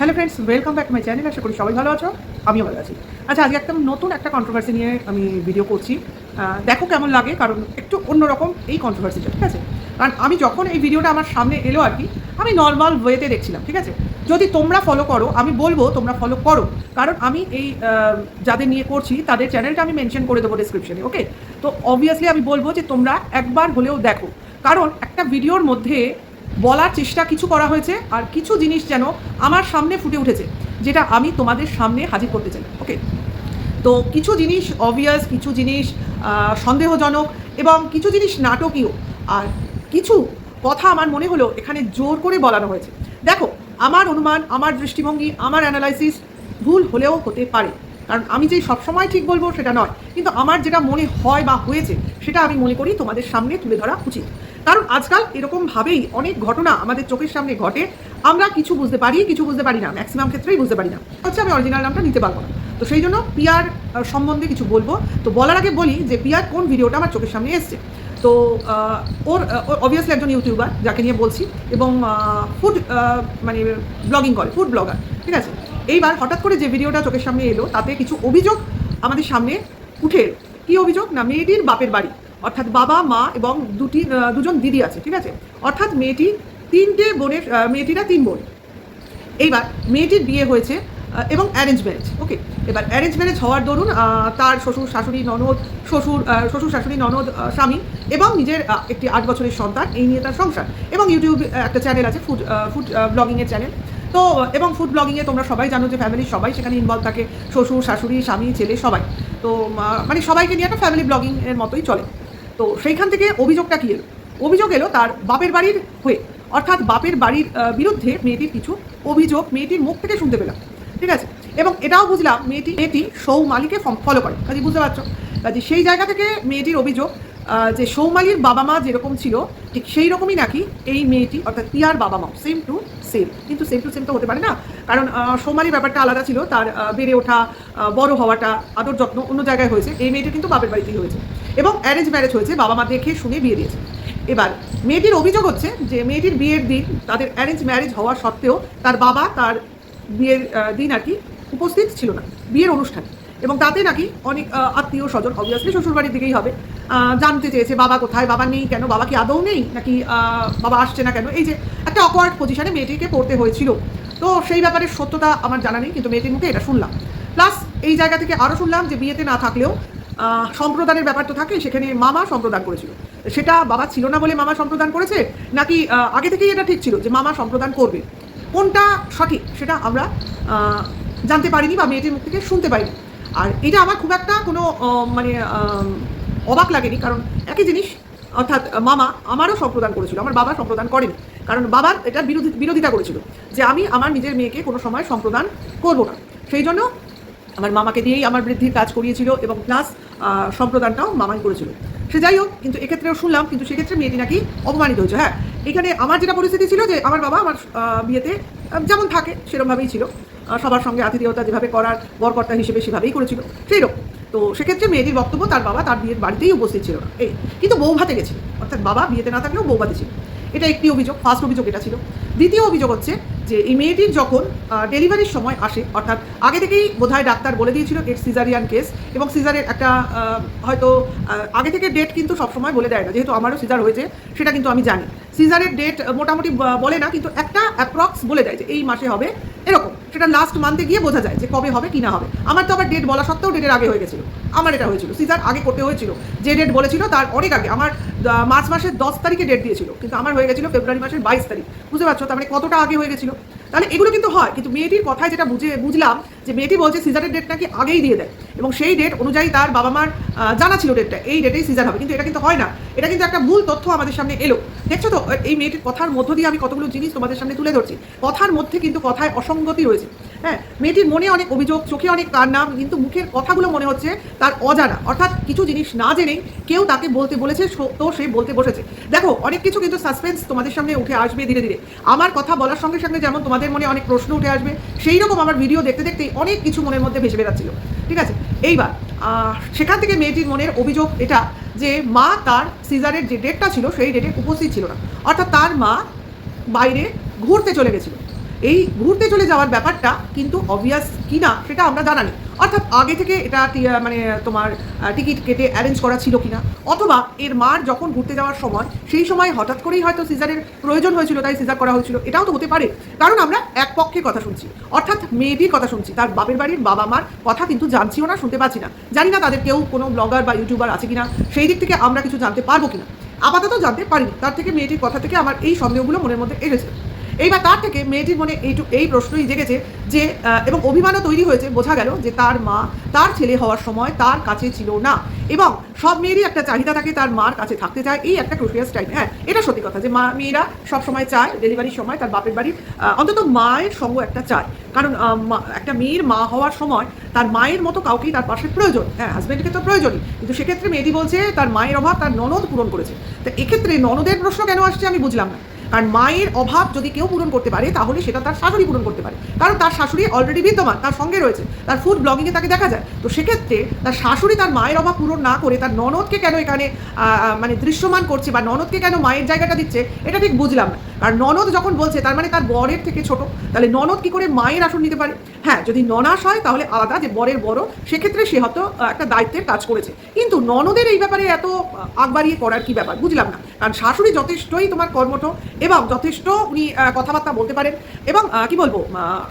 Hello friends welcome back my channel আশা করি সবাই ভালো আছো? আমিও ভালো আছি। আচ্ছা আজকে একটা নতুন একটা কন্ট্রোভার্সি নিয়ে আমি ভিডিও করছি। দেখো কেমন লাগে, কারণ একটু অন্যরকম এই কন্ট্রোভার্সিটা ঠিক আছে? কারণ আমি যখন এই ভিডিওটা আমার সামনে এলো আর কি, আমি নর্মাল ওয়েতে দেখছিলাম, ঠিক আছে? যদি তোমরা ফলো করো, আমি বলব তোমরা ফলো করো। কারণ আমি এই যাদের নিয়ে করছি, তাদের চ্যানেলটা আমি মেনশন করে দেবো ডিসক্রিপশনে ওকে তো অবভিয়াসলি আমি বলব যে তোমরা একবার হলেও দেখো। কারণ একটা ভিডিওর মধ্যে বলার চেষ্টা কিছু করা হয়েছে আর কিছু জিনিস যেন আমার সামনে ফুটে উঠেছে, যেটা আমি তোমাদের সামনে হাজির করতে চাই। ওকে তো কিছু জিনিস অবভিয়াস কিছু জিনিস সন্দেহজনক এবং কিছু জিনিস নাটকীয়। আর কিছু কথা আমার মনে হলো এখানে জোর করে বলানো হয়েছে। দেখো, আমার অনুমান, আমার দৃষ্টিভঙ্গি, আমার অ্যানালাইসিস ভুল হলেও হতে পারে। কারণ আমি যে সবসময় ঠিক বলব সেটা নয়। কিন্তু আমার যেটা মনে হয় বা হয়েছে, সেটা আমি মনে করি তোমাদের সামনে তুলে ধরা উচিত। কারণ আজকাল এরকমভাবেই অনেক ঘটনা আমাদের চোখের সামনে ঘটে। আমরা কিছু বুঝতে পারি, কিছু বুঝতে পারি না। ম্যাক্সিমাম ক্ষেত্রেই বুঝতে পারি না। হচ্ছে আমি অরিজিনাল নামটা নিতে পারব না। তো সেই জন্য পিয়ার সম্বন্ধে কিছু বলব। তো বলার আগে বলি যে পিয়ার কোন ভিডিওটা আমার চোখের সামনে এসছে। তো ওর অবভিয়াসলি একজন ইউটিউবার যাকে নিয়ে বলছি এবং ফুড মানে ব্লগিং করে ফুড ব্লগার ঠিক আছে? এইবার হঠাৎ করে যে ভিডিওটা চোখের সামনে এলো, তাতে কিছু অভিযোগ আমাদের সামনে উঠে এলো। কী অভিযোগ? না, মেয়েটির বাপের বাড়ি। অর্থাৎ বাবা, মা এবং দুটি দুজন দিদি আছে, ঠিক আছে? অর্থাৎ মেয়েটি তিনটে বোনের মেয়েটিরা তিন বোন। এইবার মেয়েটির বিয়ে হয়েছে এবং অ্যারেঞ্জ ম্যারেজ ওকে এবার অ্যারেঞ্জ ম্যারেজ হওয়ার দরুন তার শ্বশুর, শাশুড়ি, ননদ, শ্বশুর শ্বশুর, শাশুড়ি, ননদ স্বামী এবং নিজের একটি আট বছরের সন্তান, এই নিয়ে তার সংসার। এবং ইউটিউব একটা চ্যানেল আছে ফুড ফুড ব্লগিংয়ের চ্যানেল তো, এবং ফুড ব্লগিংয়ে তোমরা সবাই জানো যে ফ্যামিলির সবাই সেখানে ইনভলভ থাকে, শ্বশুর, শাশুড়ি, স্বামী, ছেলে, সবাই। তো মানে সবাইকে নিয়ে একটা ফ্যামিলি ব্লগিংয়ের মতোই চলে। তো সেইখান থেকে অভিযোগটা কি এলো? অভিযোগ এলো তার বাপের বাড়ির হয়ে। অর্থাৎ বাপের বাড়ির বিরুদ্ধে মেয়েটির কিছু অভিযোগ মেয়েটির মুখ থেকে শুনতে পেলাম। ঠিক আছে? এবং এটাও বুঝলাম মেয়েটি মেয়েটি সৌ মালিকে ফলো করে। কাজে বুঝতে পারছ? কাজে সেই জায়গা থেকে মেয়েটির অভিযোগ যে সৌমালির বাবা মা যেরকম ছিল, ঠিক সেই রকমই নাকি এই মেয়েটি, অর্থাৎ পিয়ার বাবা মা সেম টু সেম কিন্তু সেম টু সেম তো হতে পারে না। কারণ সৌমালির ব্যাপারটা আলাদা ছিল, তার বেড়ে ওঠা বড় হওয়াটা, আদর যত্ন অন্য জায়গায় হয়েছে, এই মেয়েটি কিন্তু বাপের বাড়িতেই হয়েছে। এবং অ্যারেঞ্জ ম্যারেজ হয়েছে, বাবা মা দেখে শুনে বিয়ে দিয়েছে। এবার, মেয়েটির অভিযোগ হচ্ছে যে মেয়েটির বিয়ের দিন, তাদের অ্যারেঞ্জ ম্যারেজ হওয়া সত্ত্বেও তার বাবা তার বিয়ের দিন আর কি উপস্থিত ছিল না, বিয়ের অনুষ্ঠানে। এবং তাতে নাকি অনেক আত্মীয় স্বজন অবভিয়াসলি শ্বশুরবাড়ির দিকেই হবে। জানতে চেয়েছে, বাবা কোথায়, বাবা নেই কেন, বাবা কি আদৌ নেই, নাকি বাবা আসছে না কেন? এই যে একটা অকওয়ার্ড পজিশনে মেয়েটিকে পড়তে হয়েছিল। তো সেই ব্যাপারে সত্যতা আমার জানা নেই, কিন্তু মেয়েটির মুখে এটা শুনলাম। প্লাস এই জায়গা থেকে আরও শুনলাম যে বিয়েতে না থাকলেও সম্প্রদানের ব্যাপার তো থাকে সেখানে মামা সম্প্রদান করেছিল। সেটা বাবা ছিল না বলে মামা সম্প্রদান করেছে, নাকি আগে থেকেই এটা ঠিক ছিল যে মামা সম্প্রদান করবে? কোনটা সঠিক সেটা আমরা জানতে পারিনি বা মেয়েটির মুখ থেকে শুনতে পারিনি আর এটা আমার খুব একটা কোনো মানে অবাক লাগেনি, কারণ একই জিনিস, অর্থাৎ মামা আমারও সম্প্রদান করেছিল, আমার বাবা সম্প্রদান করেনি, কারণ বাবার এটা বিরোধী, বিরোধিতা করেছিল, যে আমি আমার নিজের মেয়েকে কোনো সময় সম্প্রদান করব না। সেই জন্য আমার মামাকে দিয়েই আমার বৃদ্ধির কাজ করিয়েছিল এবং প্লাস সম্প্রদানটাও মামাই করেছিল। সে যাই হোক, কিন্তু এক্ষেত্রেও শুনলাম, কিন্তু সেক্ষেত্রে মেয়েটি নাকি অপমানিত হয়েছে। হ্যাঁ এখানে আমার যেটা পরিস্থিতি ছিল যে আমার বাবা আমার বিয়েতে যেমন থাকে সেরকমভাবেই ছিল। সবার সঙ্গে আতিথেয়তা যেভাবে করার, বরকর্তা হিসেবে সেভাবেই করেছিল। সেই রকম। তো সেক্ষেত্রে মেয়েদের বক্তব্য তার বাবা তার বিয়ের বাড়িতেই উপস্থিত ছিল। না এই কিন্তু বউ ভাতে গেছিল। অর্থাৎ বাবা বিয়েতে না থাকলেও বউ ভাতে ছিল। এটা একটি অভিযোগ ফার্স্ট অভিযোগ এটা ছিল। দ্বিতীয় অভিযোগ হচ্ছে যে এই মেয়েটির যখন ডেলিভারির সময় আসে, অর্থাৎ আগে থেকেই বোধহয় ডাক্তার বলে দিয়েছিল এর সিজারিয়ান কেস এবং সিজারের একটা হয়তো আগে থেকে ডেট কিন্তু সবসময় বলে দেয় না, যেহেতু আমারও সিজার হয়েছে সেটা কিন্তু আমি জানি। সিজারের ডেট মোটামুটি বলে না, কিন্তু একটা অ্যাপ্রক্স বলে দেয় যে এই মাসে হবে এরকম। সেটা লাস্ট মান্থে গিয়ে বোঝা যায় যে কবে হবে, কি না হবে। আমার তো আবার ডেট বলা সত্ত্বেও ডেটের আগে হয়ে গেছিল। আমার এটা হয়েছিল। সিজার আগে করতে হয়েছিল। যে ডেট বলেছিল তার অনেক আগে। আমার মার্চ মাসের দশ তারিখে ডেট দিয়েছিল। কিন্তু আমার হয়ে গেছিল ফেব্রুয়ারি মাসের বাইশ তারিখ। বুঝতে পারছ? তার মানে কতটা আগে হয়ে গেছিল? তাহলে এগুলো কিন্তু হয়। কিন্তু মেয়েটির কথায় যেটা বুঝে বুঝলাম যে মেয়েটি বলছে সিজারের ডেট নাকি আগেই দিয়ে দেয়। এবং সেই ডেট অনুযায়ী তার বাবা মার জানা ছিল ডেটটা এই ডেটেই সিজার হবে। কিন্তু এটা কিন্তু হয় না। এটা কিন্তু একটা ভুল তথ্য আমাদের সামনে এলো। দেখছ তো? এই মেয়েটির কথার মধ্য দিয়ে আমি কতগুলো জিনিস তোমাদের সামনে তুলে ধরছি। কথার মধ্যে কিন্তু কথায় অসঙ্গতি রয়েছে। হ্যাঁ মেয়েটির মনে অনেক অভিযোগ, চোখে অনেক কান্না কিন্তু মুখের কথাগুলো মনে হচ্ছে তার অজানা। অর্থাৎ কিছু জিনিস না জেনেই কেউ তাকে বলতে বলেছে তো সে বলতে বসেছে। দেখো, অনেক কিছু কিন্তু সাসপেন্স তোমাদের সামনে উঠে আসবে ধীরে ধীরে। আমার কথা বলার সঙ্গে সঙ্গে যেমন তোমাদের মনে অনেক প্রশ্ন উঠে আসবে, সেই রকম আমার ভিডিও দেখতে দেখতেই অনেক কিছু মনের মধ্যে ভেসে বেড়াচ্ছিল। ঠিক আছে? এইবার সেখান থেকে মেয়েটির মনের অভিযোগ এটা যে মা তার সিজারের যে ডেটটা ছিল, সেই ডেটে উপস্থিত ছিল না। অর্থাৎ তার মা বাইরে ঘুরতে চলে গেছিল। এই ঘুরতে চলে যাওয়ার ব্যাপারটা কিন্তু অবভিয়াস কি না সেটা আমরা জানা অর্থাৎ আগে থেকে এটা মানে তোমার টিকিট কেটে অ্যারেঞ্জ করা ছিল কিনা? অথবা এর মার যখন ঘুরতে যাওয়ার সময়, সেই সময় হঠাৎ করেই হয়তো সিজারের প্রয়োজন হয়েছিল, তাই সিজার করা হয়েছিল। এটাও তো হতে পারে। কারণ আমরা এক পক্ষের কথা শুনছি। অর্থাৎ মেয়েটির কথা শুনছি। তার বাপের বাড়ির বাবা মার কথা কিন্তু জানছিও না, শুনতে পাচ্ছি না। জানি না তাদের কেউ কোনো ব্লগার বা ইউটিউবার আছে কিনা। সেই দিক থেকে আমরা কিছু জানতে পারব কিনা। আপাতত জানতে পারিনি। তার থেকে মেয়েটির কথা থেকে আমার এই সন্দেহগুলো মনের মধ্যে এসেছে। এইবার তার থেকে মেয়েটির মনে এইটু এই প্রশ্নই জেগেছে যে এবং অভিমানও তৈরি হয়েছে, বোঝা গেল যে তার মা তার ছেলে হওয়ার সময় তার কাছে ছিল না। এবং সব মেয়েরই একটা চাহিদা থাকে তার মার কাছে থাকতে চায়, এই একটা ক্রুশিয়াস টাইম হ্যাঁ এটা সত্যি কথা যে মা মেয়েরা সব সময় চায় ডেলিভারির সময় তার বাপের বাড়ির অন্তত মায়ের সঙ্গ একটা চায়। কারণ একটা মেয়ের মা হওয়ার সময় তার মায়ের মতো কাউকেই তার পাশে প্রয়োজন। হ্যাঁ হাজব্যান্ডকে তো প্রয়োজনই। কিন্তু সেক্ষেত্রে মেয়েটি বলছে, তার মায়ের অভাব তার ননদ পূরণ করেছে। তো এক্ষেত্রে ননদের প্রশ্ন কেন আসছে আমি বুঝলাম না। কারণ মায়ের অভাব যদি কেউ পূরণ করতে পারে তাহলে সেটা তার শাশুড়ি পূরণ করতে পারে। কারণ তার শাশুড়ি অলরেডি বিদ্যমান তার সঙ্গে রয়েছে। তার ফুড ব্লগিংয়ে তাকে দেখা যায়। তো সেক্ষেত্রে তার শাশুড়ি তার মায়ের অভাব পূরণ না করে তার ননদকে কেন এখানে মানে দৃশ্যমান করছে বা ননদকে কেন মায়ের জায়গাটা দিচ্ছে এটা ঠিক বুঝলাম না। আর ননদ যখন বলছে তার মানে তার বরের থেকে ছোট তাহলে ননদ কি করে মায়ের আসন নিতে পারে? হ্যাঁ যদি ননাস হয় তাহলে আলাদা যে বরের বড় সেক্ষেত্রে সে হয়তো একটা দায়িত্বের কাজ করেছে। কিন্তু ননদের এই ব্যাপারে এত আহ, আগ বাড়িয়ে করার কি ব্যাপার? বুঝলাম না। কারণ শাশুড়ি যথেষ্টই তোমার কর্মঠ এবং যথেষ্ট উনি কথাবার্তা বলতে পারেন এবং কি বলব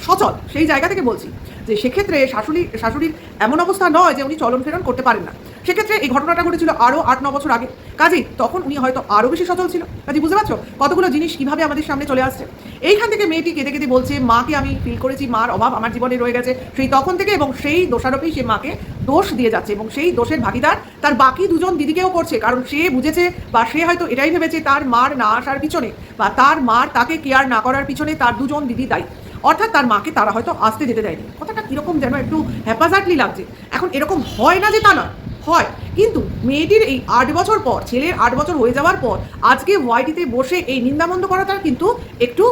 সচল। সেই জায়গা থেকে বলছি যে সেক্ষেত্রে শাশুড়ি, শাশুড়ির এমন অবস্থা নয় যে উনি চলন ফেরন করতে পারেন না। সেক্ষেত্রে এই ঘটনাটা ঘটেছিল আরও আট, ন বছর আগে। কাজেই তখন উনি হয়তো আরও বেশি সচল ছিল। কাজে বুঝতে পারছ কতগুলো জিনিস কীভাবে আমাদের সামনে চলে আসছে। এইখান থেকে মেয়েটি কেঁদে কেঁদে বলছে, মাকে আমি ফিল করেছি, মার অভাব আমার জীবনে রয়ে গেছে। সেই তখন থেকে এবং সেই দোষারোপেই সে মাকে দোষ দিয়ে যাচ্ছে এবং সেই দোষের ভাগিদার তার বাকি দুজন দিদিকেও করছে, কারণ সে বুঝেছে বা সে হয়তো এটাই ভেবেছে তার মার না আসার পিছনে বা তার মার তাকে কেয়ার না করার পিছনে তার দুজন দিদি দায়ী। অর্থাৎ তার মাকে তারা হয়তো আসতে যেতে দেয়নি। কথাটা কীরকম যেন একটু হ্যাপাজার্টলি লাগছে। এখন এরকম হয় না যে তা নয়। হয়। কিন্তু মেয়েটির এই আট বছর পর, ছেলের আট বছর হয়ে যাওয়ার পর, আজকে ওয়াইটিতে বসে এই নিন্দামন্দ করাটা কিন্তু একটু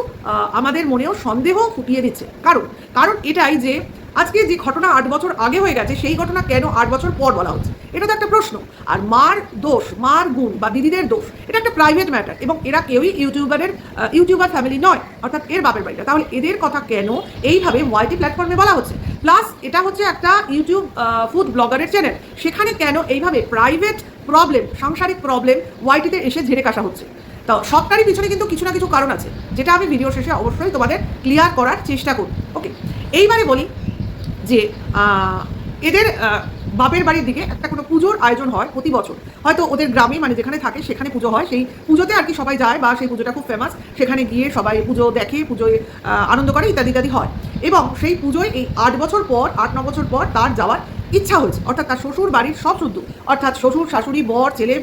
আমাদের মনেও সন্দেহ ফুটিয়ে দিচ্ছে। কারণ কারণ এটাই যে, আজকে যে ঘটনা আট বছর আগে হয়ে গেছে, সেই ঘটনা কেন আট বছর পর বলা হচ্ছে? এটা তো একটা প্রশ্ন। আর মার দোষ, মার গুণ বা দিদিদের দোষ, এটা একটা প্রাইভেট ম্যাটার এবং এরা কেউই ইউটিউবারের ইউটিউবার ফ্যামিলি নয়, অর্থাৎ এর বাপের বাড়িটা। তাহলে এদের কথা কেন এইভাবে ওয়াইটি প্ল্যাটফর্মে বলা হচ্ছে? প্লাস এটা হচ্ছে একটা ইউটিউব ফুড ব্লগারের চ্যানেল সেখানে কেন এইভাবে প্রাইভেট প্রবলেম সাংসারিক প্রবলেম ওয়াইটিতে এসে ঝেড়ে কাশা হচ্ছে? তো সবটারই পিছনে কিন্তু কিছু না কিছু কারণ আছে, যেটা আমি ভিডিও শেষে অবশ্যই তোমাদের ক্লিয়ার করার চেষ্টা করব। ওকে এইবারে বলি যে এদের বাপের বাড়ির দিকে একটা কোনো পুজোর আয়োজন হয় প্রতি বছর। হয়তো ওদের গ্রামে মানে যেখানে থাকে, সেখানে পুজো হয়। সেই পুজোতে আর কি সবাই যায় বা সেই পুজোটা খুব ফেমাস সেখানে গিয়ে সবাই পুজো দেখে, পুজোয় আনন্দ করে, ইত্যাদি ইত্যাদি হয়। এবং সেই পুজোয় এই আট বছর পর, আট, ন বছর পর তার যাওয়ার ইচ্ছা হয়েছে। অর্থাৎ তার শ্বশুর বাড়ির সব শুদ্ধ। অর্থাৎ শ্বশুর, শাশুড়ি, বর, ছেলে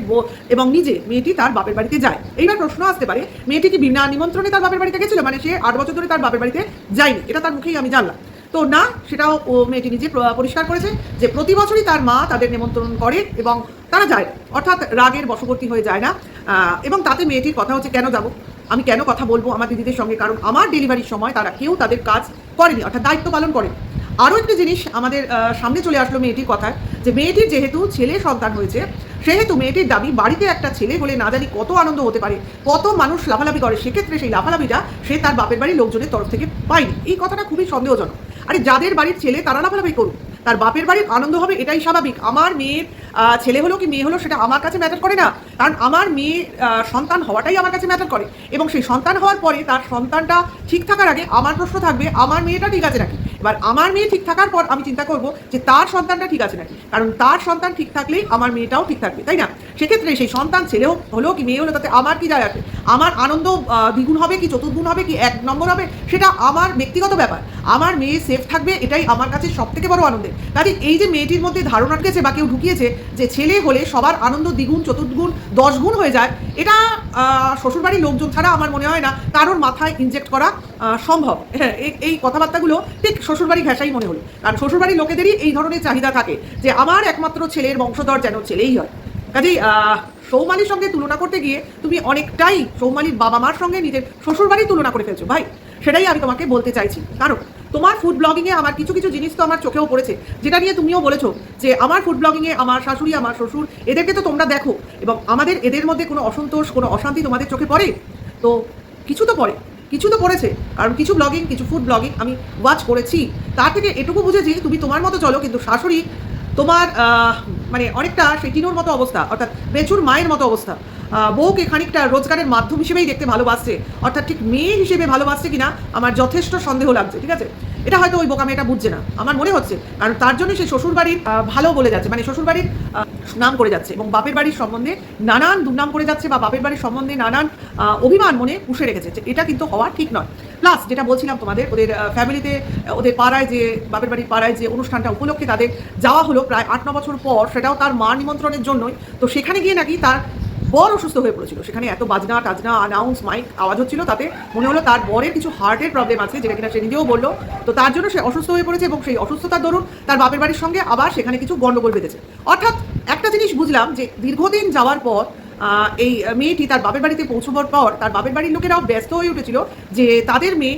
এবং নিজে মেয়েটি তার বাপের বাড়িতে যায়। এইবার প্রশ্ন আসতে পারে, মেয়েটি কি বিনা নিমন্ত্রণে তার বাপের বাড়িতে গেছিল? মানে সে আট বছর ধরে তার বাপের বাড়িতে যায়নি। এটা তার মুখেই আমি জানলাম। তো না, সেটাও ও মেয়েটি নিজে পরিষ্কার করেছে যে প্রতি বছরই তার মা তাদের নিমন্ত্রণ করে এবং তারা যায়। অর্থাৎ রাগের বশবর্তী হয়ে যায় না। এবং তাতে মেয়েটির কথা হচ্ছে, কেন যাব? আমি কেন কথা বলব আমার দিদিদের সঙ্গে? কারণ আমার ডেলিভারির সময় তারা কেউ তাদের কাজ করেনি, অর্থাৎ দায়িত্ব পালন করেনি। আরও একটি জিনিস আমাদের সামনে চলে আসলো মেয়েটির কথায়, যে মেয়েটির যেহেতু ছেলে সন্তান হয়েছে, সেহেতু মেয়েটির দাবি বাড়িতে একটা ছেলে হলে না জানি কত আনন্দ হতে পারে, কত মানুষ লাফালাফি করে, সেক্ষেত্রে সেই লাফালাফিটা সে তার বাপের বাড়ির লোকজনের তরফ থেকে পায়নি। এই কথাটা খুবই সন্দেহজনক। আরে যাদের বাড়ির ছেলে তারা লাফালাফি করুক। তার বাপের বাড়ির আনন্দ হবে, এটাই স্বাভাবিক। আমার মেয়ের ছেলে হলো কি মেয়ে হলো সেটা আমার কাছে ম্যাটার করে না। কারণ আমার মেয়ে সন্তান হওয়াটাই আমার কাছে ম্যাটার করে। এবং সেই সন্তান হওয়ার পরে তার সন্তানটা ঠিক থাকার আগে আমার প্রশ্ন থাকবে, আমার মেয়েটা ঠিক আছে নাকি? এবার আমার মেয়ে ঠিক থাকার পর আমি চিন্তা করব যে তার সন্তানটা ঠিক আছে নাকি? কারণ তার সন্তান ঠিক থাকলেই আমার মেয়েটাও ঠিক থাকবে, তাই না? সেক্ষেত্রে সেই সন্তান, ছেলেও হলো কি, মেয়ে হলো তাতে আমার কি যায় আসে? আমার আনন্দ দ্বিগুণ হবে কি, চতুর্গুণ হবে কি, এক নম্বর হবে, সেটা আমার ব্যক্তিগত ব্যাপার। আমার মেয়ে সেফ থাকবে, এটাই আমার কাছে সব থেকে বড় আনন্দের। কাজে এই যে মেয়েটির মধ্যে ধারণা আটকেছে বা কেউ ঢুকিয়েছে যে ছেলে হলে সবার আনন্দ দ্বিগুণ, চতুর্গুণ দশ গুণ হয়ে যায়, এটা শ্বশুরবাড়ির লোকজন ছাড়া আমার মনে হয় না কারোর মাথায় ইনজেক্ট করা সম্ভব। হ্যাঁ এই- কথাবার্তাগুলো ঠিক শ্বশুরবাড়ি ঘেঁষাই মনে হলো। কারণ শ্বশুরবাড়ির লোকেদেরই এই ধরনের চাহিদা থাকে যে আমার একমাত্র ছেলের বংশধর যেন ছেলেই হয়। কাজেই সৌমালির সঙ্গে তুলনা করতে গিয়ে তুমি অনেকটাই সৌমালির বাবা মার সঙ্গে নিজের শ্বশুরবাড়ি তুলনা করে ফেলছো। ভাই, সেটাই আমি তোমাকে বলতে চাইছি। কারণ, তোমার ফুড ব্লগিংয়ে আমার কিছু কিছু জিনিস তো আমার চোখেও পড়েছে, যেটা নিয়ে তুমিও বলেছ যে আমার ফুড ব্লগিংয়ে আমার শাশুড়ি, আমার শ্বশুর, এদেরকে তো তোমরা দেখো এবং আমাদের এদের মধ্যে কোনো অসন্তোষ, কোনো অশান্তি তোমাদের চোখে পড়ে? তো কিছু তো পড়ে, কিছু তো পড়েছে। কারণ কিছু ব্লগিং কিছু ফুড ব্লগিং আমি ওয়াচ করেছি। তার থেকে এটুকু বুঝেছি, তুমি তোমার মতো চলো, কিন্তু শাশুড়ি তোমার মানে অনেকটা সেই টিনোর মতো অবস্থা, অর্থাৎ বেচুর মায়ের মতো অবস্থা। বউকে খানিকটা রোজগারের মাধ্যম হিসেবেই দেখতে ভালোবাসছে, অর্থাৎ ঠিক মেয়ে হিসেবে ভালোবাসছে কিনা আমার যথেষ্ট সন্দেহ লাগছে, ঠিক আছে? এটা হয়তো ওই বোকা মেয়েটা বুঝছে না। আমার মনে হচ্ছে, কারণ তার জন্য সেই শ্বশুরবাড়ির ভালো বলে যাচ্ছে। মানে শ্বশুরবাড়ির নাম করে যাচ্ছে এবং বাপের বাড়ির সম্বন্ধে নানান দুর্নাম করে যাচ্ছে বা বাপের বাড়ির সম্বন্ধে নানান অভিমান মনে পুষে রেখেছে। এটা কিন্তু হওয়া ঠিক নয়। প্লাস যেটা বলছিলাম তোমাদের, ওদের ফ্যামিলিতে ওদের পাড়ায় যে, বাপের বাড়ির পাড়ায় যে অনুষ্ঠানটা উপলক্ষে তাদের যাওয়া হলো প্রায় আট, ন বছর পর, সেটাও তার মা নিমন্ত্রণের জন্যই। তো সেখানে গিয়ে নাকি তার বর অসুস্থ হয়ে পড়েছিল। সেখানে এত বাজনা, টাজনা আনাউন্স মাইক আওয়াজ হচ্ছিল তাতে মনে হলো তার বরের কিছু হার্টের প্রবলেম আছে, যেটা কিনা সে নিজেও বলল। তো তার জন্য সে অসুস্থ হয়ে পড়েছে এবং সেই অসুস্থতার দরুন তার বাপের বাড়ির সঙ্গে আবার সেখানে কিছু গণ্ডগোল বেঁধেছে। অর্থাৎ একটা জিনিস বুঝলাম যে দীর্ঘদিন যাওয়ার পর এই মেয়েটি তার বাপের বাড়িতে পৌঁছবার পর তার বাপের বাড়ির লোকেরাও ব্যস্ত হয়ে উঠেছিল যে তাদের মেয়ে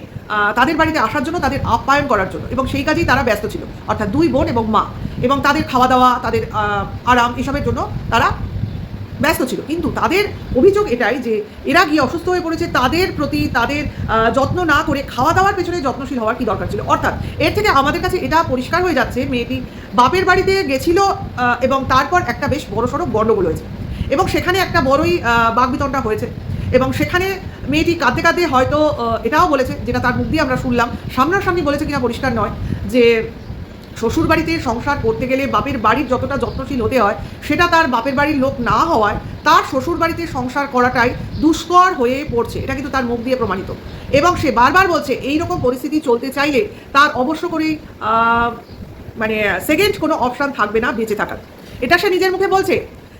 তাদের বাড়িতে আসার জন্য তাদের আপ্যায়ন করার জন্য এবং সেই কাজেই তারা ব্যস্ত ছিল। অর্থাৎ দুই বোন এবং মা এবং তাদের খাওয়া দাওয়া, তাদের আরাম এসবের জন্য তারা ব্যস্ত ছিল। কিন্তু তাদের অভিযোগ এটাই যে এরা গিয়ে অসুস্থ হয়ে পড়েছে, তাদের প্রতি তাদের যত্ন না করে খাওয়া দাওয়ার পেছনে যত্নশীল হওয়ার কি দরকার ছিল? অর্থাৎ এর থেকে আমাদের কাছে এটা পরিষ্কার হয়ে যাচ্ছে, মেয়েটি বাপের বাড়িতে গেছিল এবং তারপর একটা বেশ বড় সড়ো গণ্ডগোল হয়েছে। এবং সেখানে একটা বড়ই বাগবিতণ্ডা হয়েছে। এবং সেখানে মেয়েটি কাঁদতে কাঁদতে হয়তো এটাও বলেছে, যেটা তার মুখ দিয়ে আমরা শুনলাম। সামনাসামনি বলেছে কিনা পরিষ্কার নয়, যে শ্বশুর বাড়িতে সংসার করতে গেলে বাপের বাড়ির যতটা যত্নশীল হতে হয়, সেটা তার বাপের বাড়ির লোক না হওয়ায় তার শ্বশুর বাড়িতে সংসার করাটাই দুষ্কর হয়ে পড়ছে। এটা কিন্তু তার মুখ দিয়ে প্রমাণিত। এবং সে বারবার বলছে এই রকম পরিস্থিতি চলতে চাইলে তার অবশ্য করেই মানে সেকেন্ড কোনো অপশান থাকবে না বেঁচে থাকার। এটা সে নিজের মুখে বলছে।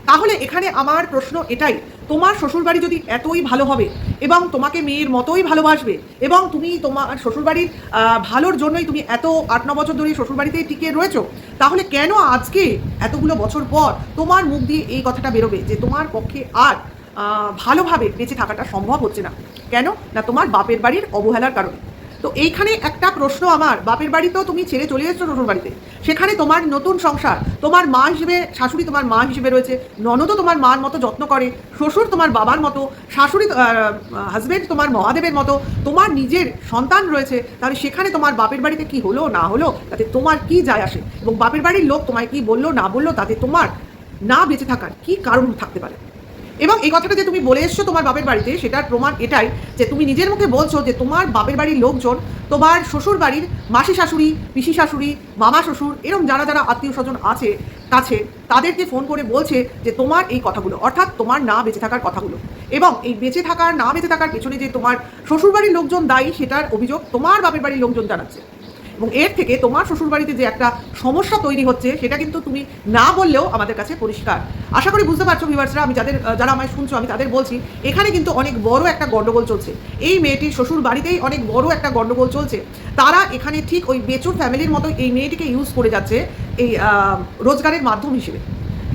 তাহলে এখানে আমার প্রশ্ন এটাই তোমার শ্বশুরবাড়ি যদি এতই ভালো হবে এবং তোমাকে মেয়ের মতোই ভালোবাসবে এবং তুমি তোমার শ্বশুরবাড়ির ভালোর জন্যই তুমি এত আট, ন বছর ধরে শ্বশুরবাড়িতেই টিকে রয়েছো, তাহলে কেন আজকে এতগুলো বছর পর তোমার মুখ দিয়ে এই কথাটা বেরোবে যে তোমার পক্ষে আর ভালোভাবে বেঁচে থাকাটা সম্ভব হচ্ছে না? কেন? না তোমার বাপের বাড়ির অবহেলার কারণে। তো এইখানে একটা প্রশ্ন আমার, বাপের বাড়িতেও তুমি ছেড়ে চলে এসছো শ্বশুর বাড়িতে সেখানে তোমার নতুন সংসার, তোমার মা হিসেবে, শাশুড়ি তোমার মা হিসেবে রয়েছে, ননদও তোমার মার মতো যত্ন করে, শ্বশুর তোমার বাবার মতো, শাশুড়ি হাজবেন্ড তোমার মহাদেবের মতো, তোমার নিজের সন্তান রয়েছে, তাহলে সেখানে তোমার বাপের বাড়িতে কি হলো, না হলো, তাতে তোমার কি যায় আসে? এবং বাপের বাড়ির লোক তোমায় কি বলল, না বলল, তাতে তোমার না বেঁচে থাকার কি কারণ থাকতে পারে? এবং এই কথাটা যে তুমি বলে এসছো তোমার বাপের বাড়িতে, সেটার প্রমাণ এটাই যে তুমি নিজের মুখে বলছো যে তোমার বাপের বাড়ির লোকজন, তোমার শ্বশুর বাড়ির মাসি শাশুড়ি, পিসি শাশুড়ি, মামা শ্বশুর এরকম যারা যারা আত্মীয় স্বজন আছে, কাছে তাদেরকে ফোন করে বলছে যে তোমার এই কথাগুলো, অর্থাৎ তোমার না বেঁচে থাকার কথাগুলো। এবং এই বেঁচে থাকার, না বেঁচে থাকার পেছনে যে তোমার শ্বশুর বাড়ির লোকজন দায়ী, সেটার অভিযোগ তোমার বাপের বাড়ির লোকজন জানাচ্ছে। এবং এর থেকে তোমার শ্বশুরবাড়িতে যে একটা সমস্যা তৈরি হচ্ছে, সেটা কিন্তু তুমি না বললেও আমাদের কাছে পরিষ্কার। আশা করি বুঝতে পারছ ভিভার্সরা আমি যাদের যারা আমায় শুনছো, আমি তাদের বলছি, এখানে কিন্তু অনেক বড় একটা গন্ডগোল চলছে। এই মেয়েটির শ্বশুর বাড়িতেই অনেক বড় একটা গন্ডগোল চলছে। তারা এখানে ঠিক ওই বেচুর ফ্যামিলির মতো এই মেয়েটিকে ইউজ করে যাচ্ছে এই রোজগারের মাধ্যম হিসেবে।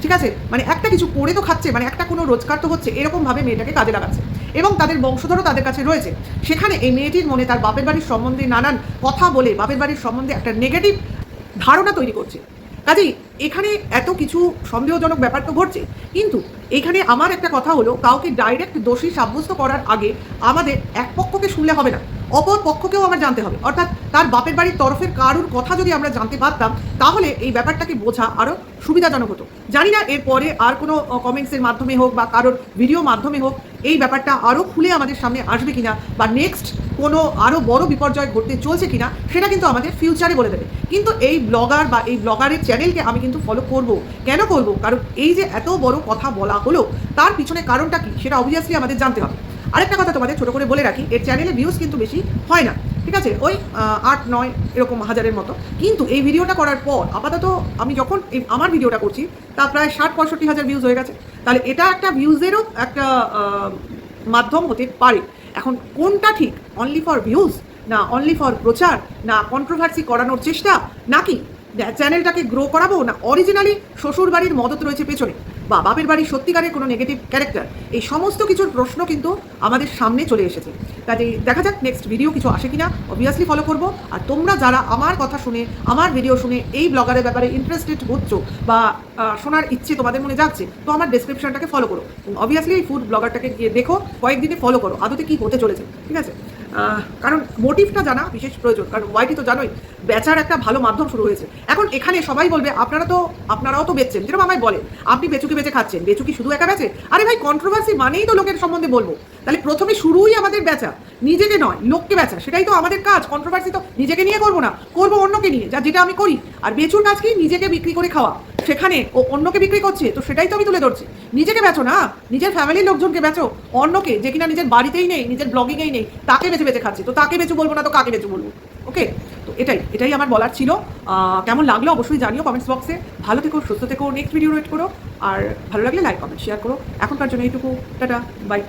ঠিক আছে? মানে একটা কিছু করে তো খাচ্ছে মানে একটা কোনো রোজগার তো হচ্ছে, এরকমভাবে মেয়েটাকে কাজে লাগাচ্ছে। এবং তাদের বংশধরও তাদের কাছে রয়েছে। সেখানে এই মেয়েটির মনে তার বাপের বাড়ির সম্বন্ধে নানান কথা বলে, বাপের বাড়ির সম্বন্ধে একটা নেগেটিভ ধারণা তৈরি করছে। কাজেই এখানে এত কিছু সন্দেহজনক ব্যাপার তো ঘটছে। কিন্তু এখানে আমার একটা কথা হলো, কাউকে ডাইরেক্ট দোষী সাব্যস্ত করার আগে আমাদের এক পক্ষকে শুনলে হবে না। অপর পক্ষকেও আমার জানতে হবে। অর্থাৎ তার বাপের বাড়ির তরফের কারুর কথা যদি আমরা জানতে পারতাম, তাহলে এই ব্যাপারটাকে বোঝা আরও সুবিধাজনক হতো। জানি না এরপরে আর কোনো কমেন্টসের মাধ্যমে হোক বা কারোর ভিডিও মাধ্যমে হোক, এই ব্যাপারটা আরও খুলে আমাদের সামনে আসবে কিনা বা নেক্সট কোনো আরও বড় বিপর্যয় ঘটতে চলছে কিনা, সেটা কিন্তু আমাদের ফিউচারে বলে দেবে। কিন্তু এই ব্লগার বা এই ব্লগারের চ্যানেলকে আমি কিন্তু ফলো করব। কেন করব? কারণ এই যে এত বড় কথা বলা হলো, তার পিছনে কারণটা কি, সেটা অবভিয়াসলি আমাদের জানতে হবে। আরেকটা কথা তোমাদের ছোটো করে বলে রাখি, এর চ্যানেলে ভিউজ কিন্তু বেশি হয় না, ঠিক আছে? ওই আট, নয়, এরকম হাজারের মতো। কিন্তু এই ভিডিওটা করার পর, আপাতত আমি যখন আমার ভিডিওটা করছি, তা প্রায় ষাট, পঁয়ষট্টি হাজার ভিউজ হয়ে গেছে। তাহলে এটা একটা ভিউজেরও একটা মাধ্যম হতে পারে। এখন কোনটা ঠিক? অনলি ফর ভিউজ না অনলি ফর প্রচার? না কন্ট্রোভার্সি করানোর চেষ্টা? নাকি চ্যানেলটাকে গ্রো করাবো? না অরিজিনালি শ্বশুর বাড়ির মদত রয়েছে পেছনে। বা বাপের বাড়ির সত্যিকারের কোনো নেগেটিভ ক্যারেক্টার এই সমস্ত কিছুর প্রশ্ন কিন্তু আমাদের সামনে চলে এসেছে। কাজে দেখা যাক নেক্সট ভিডিও কিছু আসে কিনা অবভিয়াসলি ফলো করব। আর তোমরা যারা আমার কথা শুনে, আমার ভিডিও শুনে এই ব্লগারের ব্যাপারে ইন্টারেস্টেড হচ্ছ বা শোনার ইচ্ছে তোমাদের মনে যাচ্ছে তো আমার ডেসক্রিপশনটাকে ফলো করো। অবভিয়াসলি এই ফুড ব্লগারটাকে গিয়ে দেখো, কয়েকদিনে ফলো করো। আদতে কি হতে চলেছে, ঠিক আছে? কারণ মোটিভটা জানা বিশেষ প্রয়োজন। কারণ ওয়াইটি তো জানোই, বেচার একটা ভালো মাধ্যম শুরু হয়েছে। এখন এখানে সবাই বলবে, আপনারা তো, আপনারাও তো বেচছেন। যেরকম আমায় বলে, আপনি বেচুকি বেচে খাচ্ছেন বেচুকি শুধু একা বেচে? আরে ভাই কন্ট্রোভার্সি মানেই তো লোকের সম্বন্ধে বলব। তাহলে প্রথমে শুরুই আমাদের বেচা। নিজেকে নয়, লোককে বেচা সেটাই তো আমাদের কাজ কন্ট্রোভার্সি তো নিজেকে নিয়ে করব না, করব অন্যকে নিয়ে, যা যেটা আমি করি। আর বেচুর কাজ কি? নিজেকে বিক্রি করে খাওয়া। সেখানে ও অন্যকে বিক্রি করছে, তো সেটাই তো আমি তুলে ধরছি। নিজেকে বেচো না, নিজের ফ্যামিলির লোকজনকে বেচো। অন্যকে, যে কিনা নিজের বাড়িতেই নেই, নিজের ব্লগিংয়েই নেই, তাকে বেছে বেছে খাচ্ছে। তো তাকে বেচু বলব না, তো কাকে বেচু বলব? ওকে তো এটাই এটাই আমার বলার ছিল। কেমন লাগল অবশ্যই জানিও কমেন্টস বক্সে ভালো থেকো, সুস্থ থেকো নেক্সট ভিডিও ওয়েট করো। আর ভালো লাগলে লাইক কমেন্ট শেয়ার করো। এখনকার জন্য এইটুকু। Tata bye